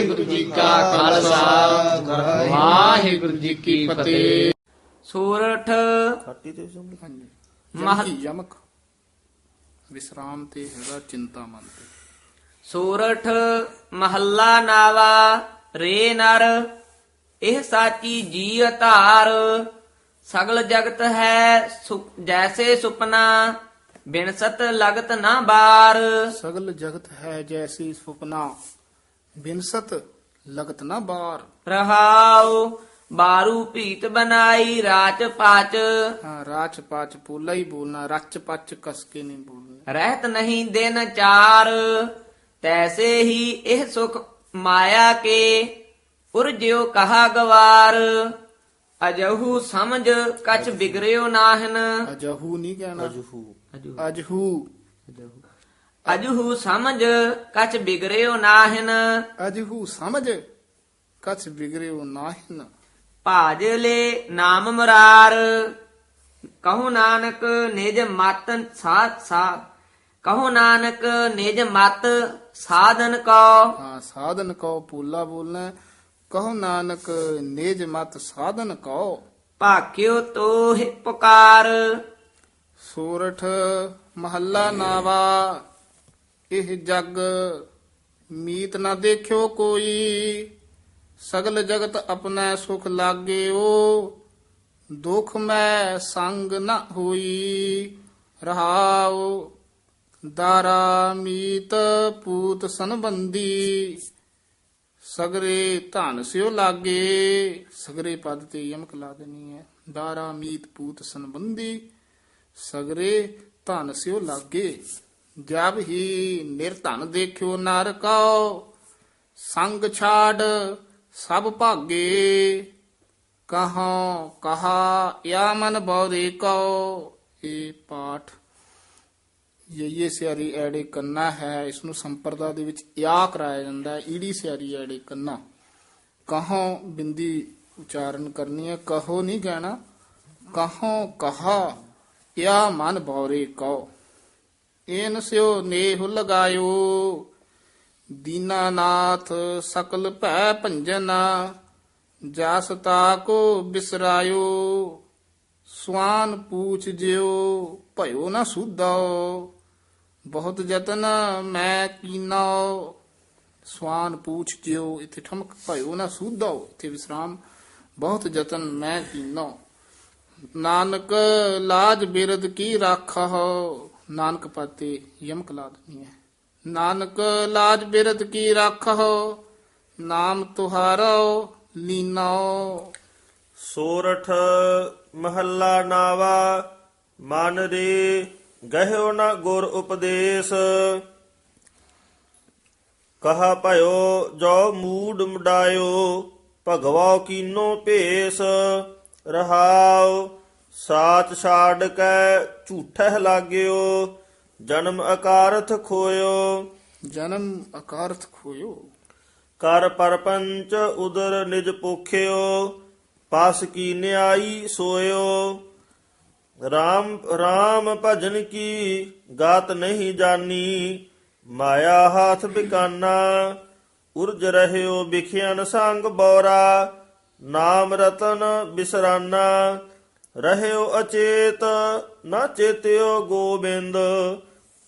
ਵਾਹਿਗੁਰੂ ਜੀ ਕਾ ਖਾਲਸਾ। ਵਾਹਿਗੁਰੂ ਜੀ ਕੀ ਫਤਿਹ। ਸੂਰਠ। ਖਾਟੀ ਤੇ ਹਾਂਜੀ ਯਮਕ। ਵਿਸਰਾਮ ਤੇ ਹੈਗਾ ਚਿੰਤਾ ਮਨ ਤੇ। ਸੂਰਠ ਮਹੱਲਾ ਨਾਵਾ ਰੇ ਨਰ ਇਹ ਸਾਚੀ ਜੀ ਧਾਰ। ਸਗਲ ਜਗਤ ਹੈ ਜੈਸੇ ਸੁਪਨਾ ਬਿਨਸਤ ਲਗਤ ਨਾ ਬਾਰ। ਸਗਲ ਜਗਤ ਹੈ ਜੈਸੀ ਸੁਪਨਾ। ਬਿਨਸਤ ਲਗਤ ਨਾ ਬਾਰ। ਰਹਾਉ ਬਾਰੂ ਭੀਤ ਬਨਾਈ ਰਾਚ ਪਾਚ। ਹਾਂ ਰਾਚ ਪਾਚ ਪੋਲਾ ਹੀ ਬੋਲਣਾ ਰਚ ਪਚ ਕਸ ਕੇ ਨਹੀਂ ਬੋਲਣਾ। ਰਹਿਤ ਨਹੀਂ ਦਿਨ ਚਾਰ ਤੈਸੇ ਹੀ ਇਹ ਸੁਖ ਮਾਇਆ ਕੇ ਉਰਜਿਓ ਕਹਾ ਗਵਾਰ। ਅਜਹੂ ਸਮਝ ਕਛ ਬਿਗਰਿਓ ਨਾਹਨ। ਅਜਹੂ ਨਹੀਂ ਕਹਿਣਾ। ਜਹੂ ਅਜਹੂ। ਅਜਹੂ ਸਮਝ ਕਛ ਬਿਗਰਿਓ ਨਾਹਨ। ਅਜਹੂ ਸਮਝ ਕਛ ਬਿਗੜਿਓ ਨਾਹਿਨ। ਭਾਜ ਲੈ ਨਾਮ ਮੁਰਾਰ। ਕਹੋ ਨਾਨਕ ਨਿਜ ਮਤ ਸਾਧ ਸਾ ਕਹੋ ਨਾਨਕ ਨਿਜ ਮਤ ਸਾਧਨ ਕੋ। ਹਾਂ ਸਾਧਨ ਕਉ ਪੋਲਾ ਬੋਲਣਾ। ਕਹੋ ਨਾਨਕ ਨਿਜ ਮਤ ਸਾਧਨ ਕਉ ਭਾਕਿਓ ਤੋਹਿ ਪੁਕਾਰ। ਸੂਰਠ ਮਹੱਲਾ ਨਾਵਾ। ਇਹ ਜਗ ਮੀਤ ਨਾ ਦੇਖਿਓ ਕੋਈ। ਸਗਲ ਜਗਤ ਆਪਣਾ ਸੁਖ ਲਾਗਿਓ। ਦੁਖ ਮੈਂ ਸੰਗ ਨਾ ਹੋਈ। ਰਹਾਉ ਦਾਰਾ ਮੀਤ ਪੂਤ ਸੰਬੰਧੀ। ਸਗਰੇ ਧਨ ਸਿਓ ਲਾਗੇ। ਸਗਰੇ ਪਦ ਤੇ ਯਮਕ ਲਾ ਦੇਣੀ ਹੈ। ਦਾਰਾ ਮੀਤ ਪੂਤ ਸੰਬੰਧੀ। ਸਗਰੇ ਧਨ ਸਿਓ ਲਾਗੇ। ਜਬ ਹੀ ਨਿਰਧਨ ਦੇਖਿਓ ਨਰ ਕਉ ਸੰਗ ਛਾੜ ਸਭ ਭਾਗੇ। ਕਹਾਂ, ਕਹਾ ਯਾ ਮਨ ਬੌਰੇ ਕਉ। ਇਹ ਪਾਠ ਯਈਏ ਸਿਆਰੀ ਐੜੇ ਕੰਨਾ ਹੈ ਇਸ ਨੂੰ ਸੰਪਰਦਾ ਦੇ ਵਿੱਚ ਯਾ ਕਰਾਇਆ ਜਾਂਦਾ ਹੈ, ਈੜੀ ਸਿਆਰੀ ਐੜੇ ਕੰਨਾ। ਕਹੋਂ ਬਿੰਦੀ ਉਚਾਰਨ ਕਰਨੀ ਹੈ, ਕਹੋ ਨਹੀਂ ਕਹਿਣਾ ਕਹੋ, ਕਹਾ ਯਾ ਮਨ ਬੌਰੇ ਕਉ। ਏਨ ਸਿਓ ਨੇਹ ਲਗਾਇਓ ਦੀਨਾਨਾਥ ਸਕਲ ਭੈ ਭੰਜਨ, ਜਸ ਤਾਕੋ ਬਿਸਰਾਇਓ, ਸਵਾਨ ਪੂਛ ਜਿਓ ਭਇਓ ਨਾ ਸੁਧਾਓ ਬਹੁਤ ਯਤਨ ਮੈਂ ਕੀਨਾ, ਸਵਾਨ ਪੂਛ ਜਿਓ ਇੱਥੇ ਠਮਕ ਭਇਓ ਨਾ ਸੁਧਾਓ ਇੱਥੇ ਵਿਸਰਾਮ, ਬਹੁਤ ਯਤਨ ਮੈਂ ਕੀਨਾ। ਨਾਨਕ ਲਾਜ ਬਿਰਦ ਕੀ ਰਾਖਹੁ ਨਾਨਕ ਪਾਤੇ ਯਮਕ ਲਾਦਨੀ ਹੈ। ਨਾਨਕ ਲਾਜ ਬਿਰਦ ਕੀ ਰਾਖਹੁ, ਨਾਮ ਤੁਹਾਰੋ ਲੀਨੋ ਸੋਰਠ ਮਹੱਲਾ ਨਾਵਾ, ਮਨ ਰੇ ਗਹਿਓ ਨਾ ਗੁਰ ਉਪਦੇਸ਼। ਕਹਾ ਭਇਓ, ਜੋ ਮੂਡ ਮੁਡਾਇਓ ਭਗਵਾ ਕੀਨੋ ਭੇਸ। ਰਹਾਓ ਸਾਚ ਛਾੜ ਕੈ ਝੂਠਹਿ ਲਾਗਿਓ ਜਨਮ ਅਕਾਰਥ ਖੋਇਓ। ਜਨਮ ਅਕਾਰਥ ਖੋਇਓ। ਕਰ ਪਰਪੰਚ ਉਦਰ ਨਿਜ ਪੋਖਿਓ ਪਾਸ ਕੀ ਨਿਆਈ ਸੋਇਓ। RAM RAM ਭਜਨ ਕੀ ਗਾਤ ਨਹੀਂ ਜਾਨੀ ਮਾਇਆ ਹਾਥ ਬਿਕਾਨਾ। ਉਰਜ ਰਹਿਓ ਬਿਖਿਆਨ ਸੰਗ ਬੋਰਾ ਨਾਮ ਰਤਨ ਬਿਸਰਾਨਾ। ਰਹਿਓ ਅਚੇਤ ਨਾ ਚੇਤਿਓ ਗੋਬਿੰਦ।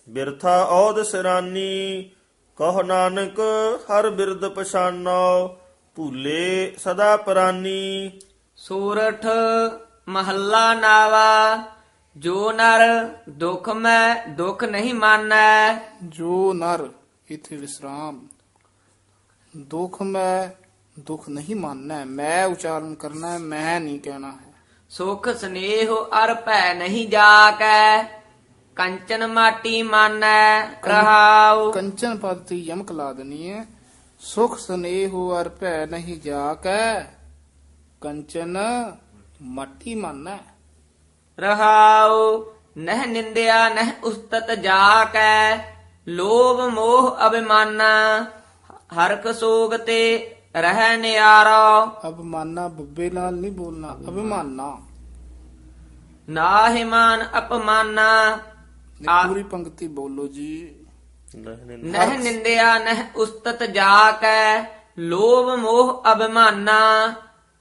ਬਿਰਥਾ ਔਦ ਸਿਰਾਨੀ ਕਹ ਨਾਨਕ ਹਰ ਬਿਰਦ ਪਛਾਨੋ। ਭੂਲੇ ਸਦਾ ਪ੍ਰਾਨੀ। ਸੂਰਠ ਮਹੱਲਾ ਨਾਵਾ ਜੋ ਨਰ ਦੁਖ ਮੈਂ ਦੁਖ ਨਹੀਂ ਮਾਨੈ। ਜੋ ਨਰ ਇਥੇ ਵਿਸਰਾਮ। ਦੁਖ ਮੈਂ ਦੁਖ ਨਹੀਂ ਮੰਨਣਾ। ਮੈਂ ਉਚਾਰਨ ਕਰਨਾ ਹੈ ਮੈਂ ਨਹੀਂ ਕਹਿਣਾ ਹੈ। ਸੁਖ ਸਨੇਹ ਅਰ ਭੈ ਨਹੀਂ ਜਾਕੈ ਕੰਚਨ ਮਾਟੀ ਮਾਨੈ ਰਹਾਉ। ਕੰਚਨ ਪਦ ਤੇ ਯਮਕ ਲਾ ਹੈ ਸੁਖ ਸਨੇਹ ਅਰ ਭੈ ਨਹੀਂ ਜਾ ਕੈ ਕੰਚਨ ਮੱਟੀ ਮੰਨੈ। ਰਹਾਉ ਨਹਿ ਨਿੰਦਿਆ ਨਹਿ ਉਸਤਤ ਜਾਕੈ ਲੋਭ ਮੋਹ ਅਭਿਮਾਨਾ ਹਰਖ ਸੋਗ ਤੇ ਰਹਿ ਨਿਆਰਾ। ਅਭਮਾਨਾ ਬੱਬੇ ਨਾਲ ਨਹੀਂ ਬੋਲਣਾ ਅਭਿਮਾਨਾ। ਨਾਹਿਮਾਨ ਅਪਮਾਨਾ। ਇਹ ਪੂਰੀ ਪੰਕਤੀ ਬੋਲੋ ਜੀ। ਨਹੀਂ ਨਹੀਂ ਨਹਿ ਨਿੰਦਿਆ ਨਹਿ ਉਸਤਤ ਜਾਕੈ ਲੋਭ ਮੋਹ ਅਭਿਮਾਨਾ।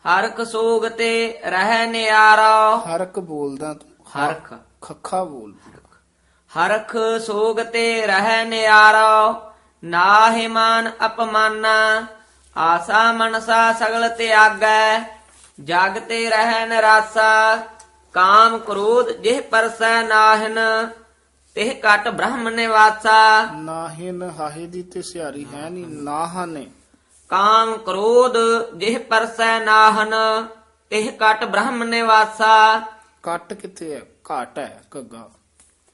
ਹਰਖ ਸੋਗ ਤੇ ਰਹਿ ਨਿਆਰਾ। ਹਰਕ ਬੋਲਦਾ ਤੂੰ ਹਰਖ ਖੱਖਾ ਬੋਲ। ਹਰਖ ਸੋਗ ਤੇ ਰਹਿ ਨਿਆਰਾ। ਨਾਹਿ ਮਾਨ ਅਪਮਾਨਾ। ਆਸਾ ਮਨਸਾ ਸਗਲ ਤਿਆਗੈ ਜਗ ਤੇ ਰਹਿ ਨਿਰਾਸਾ ਕਾਮ ਕ੍ਰੋਧ ਜਿਹ ਪਰਸੈ ਨਾਹਿਨ ਤਿਹ ਕਟ ਬ੍ਰਹਮ ਨਿਵਾਸਾ। ਨਾਹਿਨ ਹਾਹੇ ਦੀ ਤੇ ਸਿਆਰੀ ਹੈ ਨਹੀਂ ਨੇ। ਕਾਮ ਕ੍ਰੋਧ ਜਿਹ ਪਰਸੈ ਨਾਹਨ ਤਿਹ ਕਟ ਬ੍ਰਹਮ ਨਿਵਾਸਾ। ਕੱਟ ਕਿੱਥੇ ਹੈ? ਘਾਟ ਹੈ ਘੱਗਾ।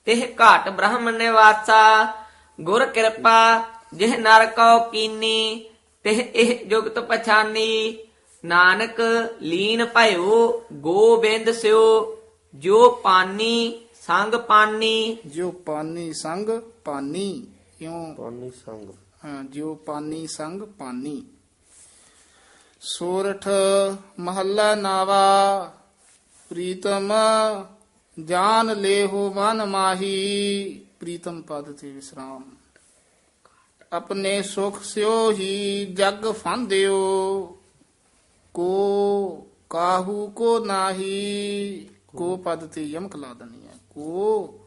ਤਿਹ ਘਾਟ ਬ੍ਰਹਮ ਨਿਵਾਸਾ। ਗੁਰ ਕਿਰਪਾ ਜਿਹ ਨਰ ਕਉ ਕੀਨੀ ਤਿਹ ਇਹ ਜੁਗਤ ਪਛਾਨੀ। ਨਾਨਕ ਲੀਨ ਭਇਓ ਗੋਬਿੰਦ ਸਿਓ ਜੋ ਪਾਨੀ ਸੰਗ ਪਾਨੀ। ਜਿਉ ਪਾਨੀ ਸੰਗ ਪਾਨੀ ਕਿਉਂ ਪਾਨੀ ਸੰਗ। ਹਾਂ, ਜਿਉ ਪਾਨੀ ਸੰਗ ਪਾਨੀ। ਸੋਰਠ ਮਹੱਲਾ ਨਾਵਾ ਪ੍ਰੀਤਮ ਜਾਨ ਲੇਹੋ ਮਨ ਮਾਹੀ। ਪ੍ਰੀਤਮ ਪਦ ਤੇ ਵਿਸਰਾਮ। ਆਪਣੇ ਸੁਖ ਸਿਓ ਹੀ ਜਗ ਫਾਂਦਿਓ ਕੋ ਕਾਹੂ ਕੋ ਨਾਹੀ, ਕੋ ਪਦ ਤੇ ਯਮਕ ਲਾ ਦਨੀ ਹੈ। ਕੋ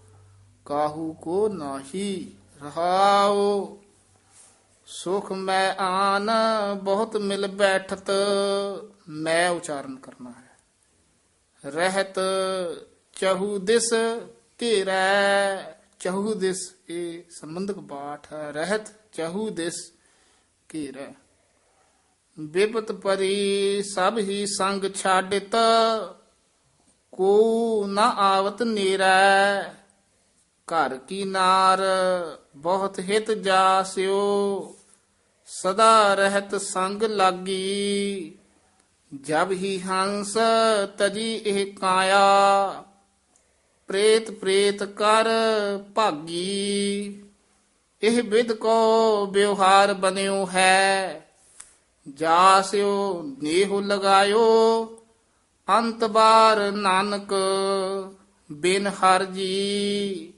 ਕਾਹੂ ਕੋ ਨਾਹੀ ਰਹਾਓ ਸੁਖ ਮੈਂ ਆਨ, ਬਹੁਤ ਮਿਲ ਬੈਠਤ, ਮੈਂ ਉਚਾਰਨ ਕਰਨਾ ਹੈ। ਰਹਿਤ ਚਹੂ ਦਿਸ ਤੇਰਾ ਚਹੂ ਦਿਸ ਇਹ ਸੰਬੰਧਕ ਬਾਠ ਹੈ ਰਹਿਤ ਚਹੂ ਦਿਸ ਘੇਰੈ ਬਿਪਤ ਪਰੀ ਸਭ ਹੀ ਸੰਗ ਛਾਡਿਤ ਕੋ ਨ ਆਵਤ ਨੀਰੈ ਘਰ ਕੀ ਨਾਰ ਬਹੁਤ ਹਿਤ ਜਾਸਿਓ ਸਦਾ ਰਹਿਤ ਸੰਗ ਲਾਗੀ ਜਬ ਹੀ ਹੰਸ ਤਜੀ ਇਹ ਕਾਇਆ ਪ੍ਰੇਤ ਪ੍ਰੇਤ ਕਰ ਭਾਗੀ। ਇਹ ਵਿਦ ਕੋ ਵਿਵਹਾਰ ਬਨਿਓ ਹੈ। ਜਾਸਿਓ ਨੇਹ ਲਗਾਇਓ। ਅੰਤ ਬਾਰ ਨਾਨਕ ਬਿਨ ਹਰ ਜੀ।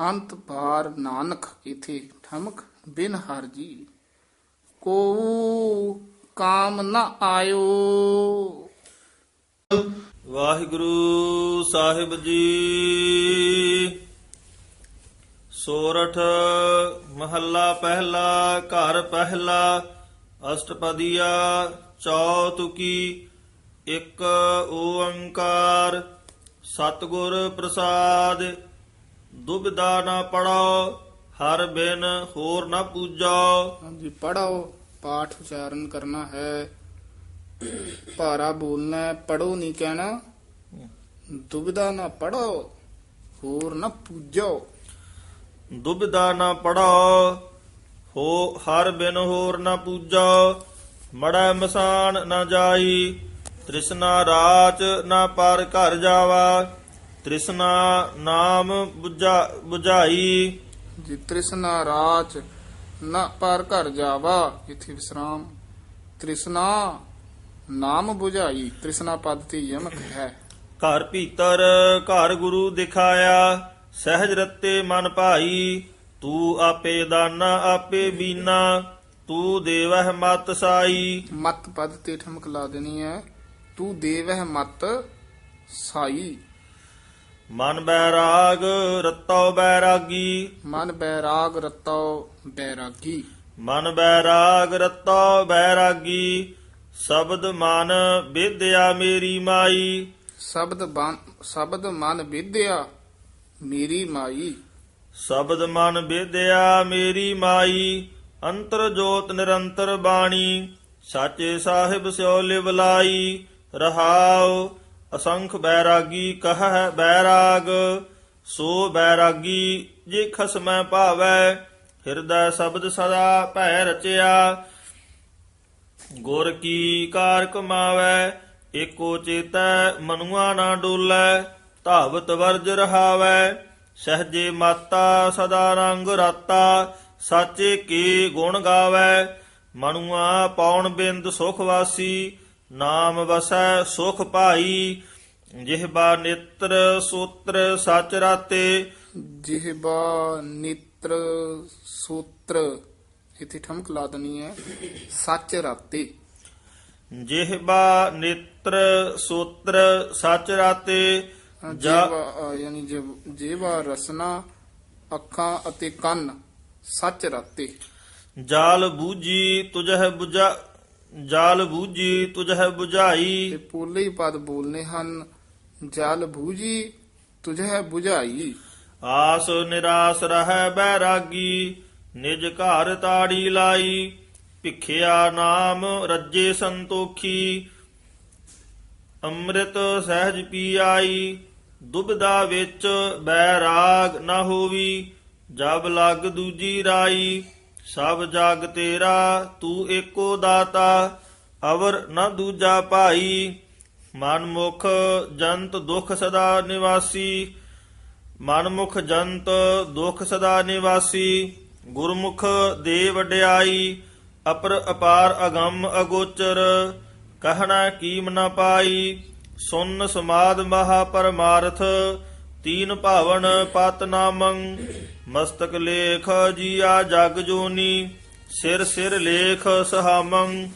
ਅੰਤ ਪਾਰ ਨਾਨਕ ਇਥੇ ਠਮਕ ਬਿਨ ਹਰ ਜੀ। ਕੋ ਕਾਮ ਨ ਆਇਓ। ਵਾਹਿਗੁਰੂ ਸਾਹਿਬ ਜੀ। ਸੋਰਠ ਮਹੱਲਾ ਪਹਿਲਾ, ਘਰ ਪਹਿਲਾ, ਅਸ਼ਟਪਦੀਆ ਚੌਤੁਕੀ ਇੱਕ ਓੰਕਾਰ, ਸਤਿਗੁਰ ਪ੍ਰਸਾਦ ਦੁਬਿਧਾ ਨਾ ਪੜਾਓ, ਹਰ ਬਿਨ ਹੋਰ ਨਾ ਪੂਜਾ। ਹਾਂਜੀ, ਪੜਾਓ, ਪਾਠ ਉਚਾਰਨ ਕਰਨਾ ਹੈ। ਭਾਰਾ ਬੋਲਣਾ ਪੜੋ ਨਹੀਂ ਕਹਿਣਾ। ਦੁਬਿਧਾ ਨਾ ਪੜੋ ਹੋਰ ਨਾ ਪੂਜੋ। ਦੁਬਿਧਾ ਨਾ ਪੜੋ ਹੋ ਹਰ ਬਿਨ ਹੋਰ ਨਾ ਪੂਜੋ। ਮੜਾ ਮਸਾਨ ਨਾ ਜਾਈ ਤ੍ਰਿਸ਼ਨਾ ਰਾਚ ਨਾ ਪਰ ਘਰ ਜਾਵਾ। ਤ੍ਰਿਸ਼ਨਾ ਨਾਮ 부ਝਾ 부ਝਾਈ ਜੀ ਤ੍ਰਿਸ਼ਨਾ ਰਾਚ ਨਾ ਪਰ ਘਰ ਜਾਵਾ। ਇਥੇ ਵਿਸਰਾਮ। ਤ੍ਰਿਸ਼ਨਾ ਨਾਮ 부ਝਾਈ ਤ੍ਰਿਸ਼ਨਾ ਪਦ ਤੇ ਯਮਕ ਹੈ। ਘਰ ਭੀਤਰ ਘਰ ਗੁਰੂ ਦਿਖਾਇਆ ਸਹਿਜ ਰਤੇ ਮਨ ਭਾਈ ਤੂੰ ਆਪੇ ਦਾਨਾ ਆਪੇ ਬੀਨਾ ਤੂੰ ਦੇਵਹਿ ਮਤ ਸਾਈ। ਮਤ ਪਦ ਤੇ ਠਮਕ ਲਾ ਦੇਣੀ ਹੈ ਤੂੰ ਦੇਵਹਿ ਮਤ ਸਾਈ। ਮਨ ਬੈਰਾਗ ਰਤੋ ਬੈਰਾਗੀ। ਮਨ ਬੈਰਾਗ ਰਤੋ ਬੈਰਾਗੀ। ਮਨ ਬੈਰਾਗ ਰਤੋ ਬੈਰਾਗੀ। ਸ਼ਬਦ ਮਨ ਵਿਦਿਆ ਮੇਰੀ ਮਾਈ। ਸ਼ਬਦ ਬਨ ਸ਼ਬਦ ਮਨ ਵਿਦਿਆ ਮੇਰੀ ਮਾਈ। ਸ਼ਬਦ ਮਨ ਵਿਦਿਆ ਮੇਰੀ ਮਾਈ ਅੰਤਰ ਜੋਤ ਨਿਰੰਤਰ ਬਾਣੀ ਸਾਚੇ ਸਾਹਿਬ ਸਿਓ ਲਿਵ ਲਾਈ ਰਹਾਉ ਅਸੰਖ ਬੈਰਾਗੀ ਕਹੈ ਬੈਰਾਗ ਸੋ ਬੈਰਾਗੀ ਜੇ ਖਸਮੈ ਭਾਵੈ ਹਿਰਦੈ ਸ਼ਬਦ ਸਦਾ ਭੈ ਰਚਿਆ ਗੁਰ ਕੀ ਕਾਰ ਕਮਾਵੈ, ਏਕੋ ਚੇਤੈ ਮਨੁਆ ਨਾ ਡੋਲੈ, ਧਾਵਤ ਵਰਜ ਰਹਾਵੈ। ਸਹਜੇ ਮਾਤਾ ਸਦਾ ਰੰਗ ਰਾਤਾ, ਸਾਚੇ ਕੀ ਗੁਣ ਗਾਵੈ। ਮਨੁਆ ਪੌਣ ਬਿੰਦ ਸੁਖ ਵਾਸੀ, ਨਾਮ ਵਸੈ ਸੁਖ ਭਾਈ। ਜਿਹਬਾ ਨਿਤਰ ਸੂਤਰ ਸਚ ਰਾਤੇ ਜਿਹਬਾ ਨਿਤਰ ਸੂਤਰ ਇੱਥੇ ਠਮਕ ਲਾ ਦਨੀ ਹੈ। ਸੱਚ ਰਾਤੇ। ਜਿਹਬਾ ਨੇਤਰ ਸੂਤਰ ਸੱਚ ਰਾਤੇ ਜੇਵਾ ਯਾਨੀ ਜੇਵਾ ਰਸਨਾ ਅੱਖਾਂ ਅਤੇ ਕੰਨ ਸੱਚ ਰਾਤੇ। ਜਾਲ ਬੂਜੀ ਤੁਝਹਿ 부ਜਾ ਜਾਲ ਬੂਜੀ ਤੁਝਹਿ 부ਝਾਈ ਤੇ ਪੂਲੇ ਹੀ ਪਦ ਬੋਲਨੇ ਹਨ। ਜਾਲ ਬੂਜੀ ਤੁਝਹਿ 부ਝਾਈ ਆਸ ਨਿਰਾਸ ਰਹਿ ਬੈਰਾਗੀ। ਨਿਜ ਘਰ ਤਾੜੀ ਲਾਈ, ਭਿਖਿਆ ਨਾਮ ਰੱਜੇ ਸੰਤੋਖੀ। ਅੰਮ੍ਰਿਤ ਸਹਿਜ ਪੀ ਆਈ ਦੁਬਦਾ ਵਿੱਚ ਬੈਰਾਗ ਨਾ ਹੋਵੀ। ਜਬ ਲਗ ਦੂਜੀ ਰਾਈ, ਸਭ ਜਗ ਤੇਰਾ, ਤੂੰ ਏਕੋ ਦਾਤਾ, ਅਵਰ ਨਾ ਦੂਜਾ ਭਾਈ। ਮਨ ਮੁਖ ਜੰਤ ਦੁਖ ਸਦਾ ਨਿਵਾਸੀ ਮਨਮੁਖ ਜੰਤ ਦੁਖ ਸਦਾ ਨਿਵਾਸੀ। ਗੁਰਮੁਖ ਦੇ ਵਡਿਆਈ, ਅਪਰ ਅਪਾਰ ਅਗੰਮ ਅਗੋਚਰ, ਕਹਿਣਾ ਕੀਮ ਨ ਪਾਈ, ਸੁਨ ਸਮਾਦ ਮਹਾ ਪਰਮਾਰਥ, ਤੀਨ ਭਾਵਨ ਪਤ ਨਾਮੰ, ਮਸਤਕ ਲੇਖ ਜੀਆ ਜਗ ਜੋਨੀ, ਸਿਰ ਸਿਰ ਲੇਖ ਸਹਾਮੰ।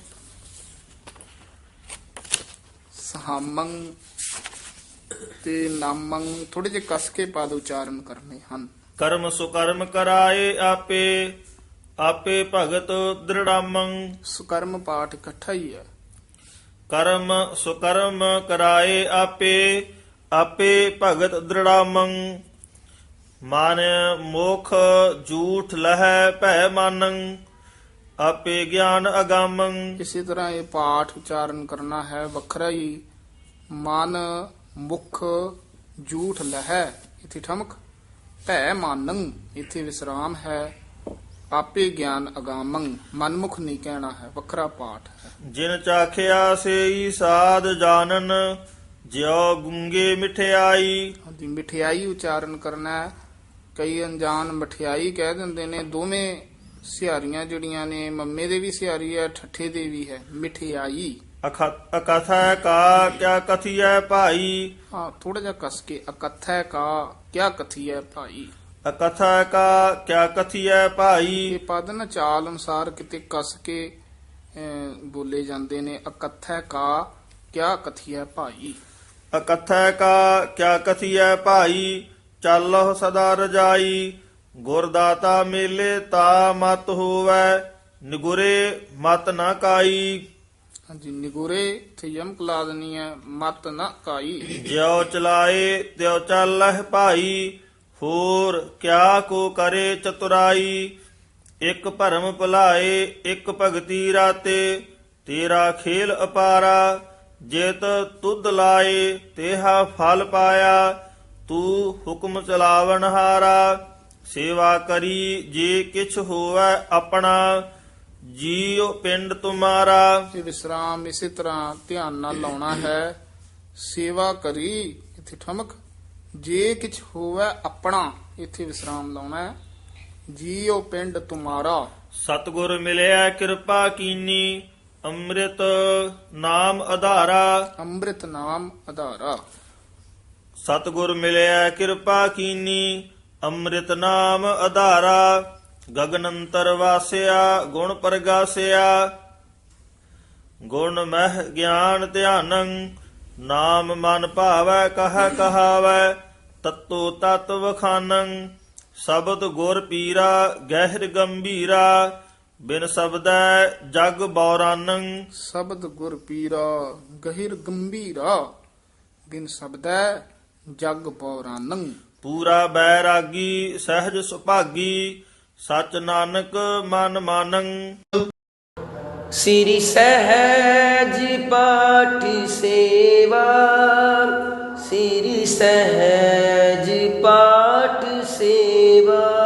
ਸਹਾਮੰ ਤੇ ਨਾਮੰ ਥੋੜੇ ਜਿਹੇ ਕਸ ਕੇ ਪਦ ਉਚਾਰਨ ਕਰਨੇ ਹਨ। ਕਰਮ ਸੁਕਰਮ ਕਰਾਏ ਆਪੇ ਆਪੇ ਭਗਤ ਦ੍ਰਿੜਾਮੰ। ਸੁਕਰਮ ਪਾਠ ਇਕੱਠਾ ਹੀ ਹੈ। ਕਰਮ ਸੁਕਰਮ ਕਰਾਏ ਆਪੇ ਆਪੇ ਭਗਤ ਦ੍ਰਿੜਾਮੰ। ਮਨ ਮੋਖ ਝੂਠ ਲਹੈ ਭੈ ਮਾਨੰ ਆਪੇ ਗਿਆਨ ਅਗਾਮੰ। ਇਸੇ ਤਰ੍ਹਾਂ ਇਹ ਪਾਠ ਉਚਾਰਨ ਕਰਨਾ ਹੈ ਵੱਖਰਾ ਹੀ। ਮਨ ਮੁਖ ਝੂਠ ਲਹੈ ਇਥੇ ਠਮਕ। ਭੈ ਮਾਨੰ ਇਥੇ ਵਿਸਰਾਮ ਹੈ। ਆਪੇ ਗਿਆਨ ਅਗਾਮੰ ਮਨਮੁਖ ਨਹੀਂ ਕਹਿਣਾ ਹੈ ਵੱਖਰਾ ਪਾਠ ਹੈ। ਜਿਨ ਚਾਖਿਆ ਸੇਈ ਸਾਧ ਜਾਣਨ ਜਿਉ ਗੁੰਗੇ ਮਿਠਿਆਈ। ਦੀ ਮਠਿਆਈ ਉਚਾਰਨ ਕਰਨਾ ਹੈ। ਕਈ ਅਣਜਾਣ ਮਠਿਆਈ ਕਹਿ ਦਿੰਦੇ ਨੇ ਦੋਵੇਂ ਸਿਹਾਰੀਆਂ ਜਿਹੜੀਆਂ ਨੇ ਮੰਮੇ ਦੇ ਵੀ ਸਿਹਾਰੀ ਹੈ ਠੱਠੇ ਦੇ ਵੀ ਹੈ ਮਠਿਆਈ। ਅਕਥਾ ਕਾ ਕਿਆ ਕਥੀਐ ਭਾਈ? ਹਾਂ ਥੋੜਾ ਜਿਹਾ ਕਸ ਕੇ ਅਕਥੈ ਕਾ ਕਿਆ ਕਥੀਐ ਭਾਈ? ਅਕਥਾ ਕਾ ਕਿਆ ਕਥੀਐ ਭਾਈ? ਇਹ ਪਦ ਨਾ ਚਾਲ ਅਨੁਸਾਰ ਕਿਤੇ ਕਸ ਕੇ ਬੋਲੇ ਜਾਂਦੇ ਨੇ ਅਕਥੈ ਕਾ ਕਿਆ ਕਥੀਐ ਭਾਈ? ਅਕਥੈ ਕਾ ਕਿਆ ਕਥੀਐ ਭਾਈ? ਚੱਲਹੁ ਸਦਾ ਰਜਾਈ ਗੁਰਦਾਤਾ ਮੇਲੇ ਤਾ ਮਤ ਹੋਵੈ ਨਿਗੁਰੇ ਮਤ ਨਾ ਕਾਈ। ਹਾਂਜੀ, ਨਿਗੁਰੇ ਤੇ ਯਮਕ ਲਾ ਦੇਣੀ ਹੈ ਮਤ ਨਾ ਕਾਈ। ਜਿਉ ਚਲਾਏ, ਤਿਉ ਚੱਲਹਿ ਭਾਈ, ਹੋਰ ਕਿਆ ਕੋ ਕਰੇ ਚਤੁਰਾਈ। ਇੱਕ ਭਰਮ ਭੁਲਾਏ, ਇੱਕ ਭਗਤੀ ਰਾਤੇ, ਤੇਰਾ ਖੇਲ ਅਪਾਰਾ। ਜੇਤ ਤੁਧ ਲਾਏ, ਤੇਹਾ ਫਲ ਪਾਇਆ। ਤੂੰ ਹੁਕਮ ਚਲਾਵਨ ਹਾਰਾ ਸੇਵਾ ਕਰੀ, ਜੇ ਕਿਛ ਹੋਵੇ ਆਪਣਾ। ਜੀਉ ਪਿੰਡ ਤੁਮਾਰਾ। ਇਹ ਵਿਸਰਾਮ ਇਸੇ ਤਰ੍ਹਾਂ ਧਿਆਨ ਨਾਲ ਲਾਉਣਾ ਹੈ। ਸੇਵਾ ਕਰੀ ਇੱਥੇ ਠਮਕ। ਜੇ ਕਿਛ ਹੋਵੇ ਆਪਣਾ ਇੱਥੇ ਵਿਸਰਾਮ ਲਾਉਣਾ ਹੈ। ਜੀਓ ਪਿੰਡ ਤੁਮਾਰਾ। ਸਤਿਗੁਰ ਮਿਲਿਆ ਕਿਰਪਾ ਕੀਨੀ ਅੰਮ੍ਰਿਤ ਨਾਮ ਆਧਾਰਾ ਅੰਮ੍ਰਿਤ ਨਾਮ ਆਧਾਰਾ ਸਤਿਗੁਰ ਮਿਲਿਆ ਕਿਰਪਾ ਕੀਨੀ ਅੰਮ੍ਰਿਤ ਨਾਮ ਆਧਾਰਾ ਗਗਨੰਤਰ ਵਾਸਿਆ ਗੁਣ ਪ੍ਰਗਾਸਿਆ। ਗੁਣ ਮਹਿ ਗਿਆਨ ਧਿਆਨੰ ਨਾਮ ਮਨ ਭਾਵੈ ਕਹ ਕਹਾਵੈ ਤਤੋ ਤਤ ਵਖਾਨੰ। ਸ਼ਬਦ ਗੁਰ ਪੀਰਾ ਗਹਿਰ ਗੰਭੀਰਾ ਬਿਨ ਸ਼ਬਦੈ ਜਗ ਬੌਰਾਨੰ। ਸ਼ਬਦ ਗੁਰ ਪੀਰਾ ਗਹਿਰ ਗੰਭੀਰਾ ਬਿਨ ਸ਼ਬਦੈ ਜਗ ਪੌਰਾਨੰ ਪੂਰਾ ਬੈਰਾਗੀ ਸਹਿਜ ਸੁਭਾਗੀ ਸਚ ਨਾਨਕ ਮਨ ਮਾਨੰ। ਸ੍ਰੀ ਸਹਿਜ ਪਾਠੀ ਸੇਵਾ ਸ੍ਰੀ ਸਹਿਜ ਪਾਠ ਸੇਵਾ।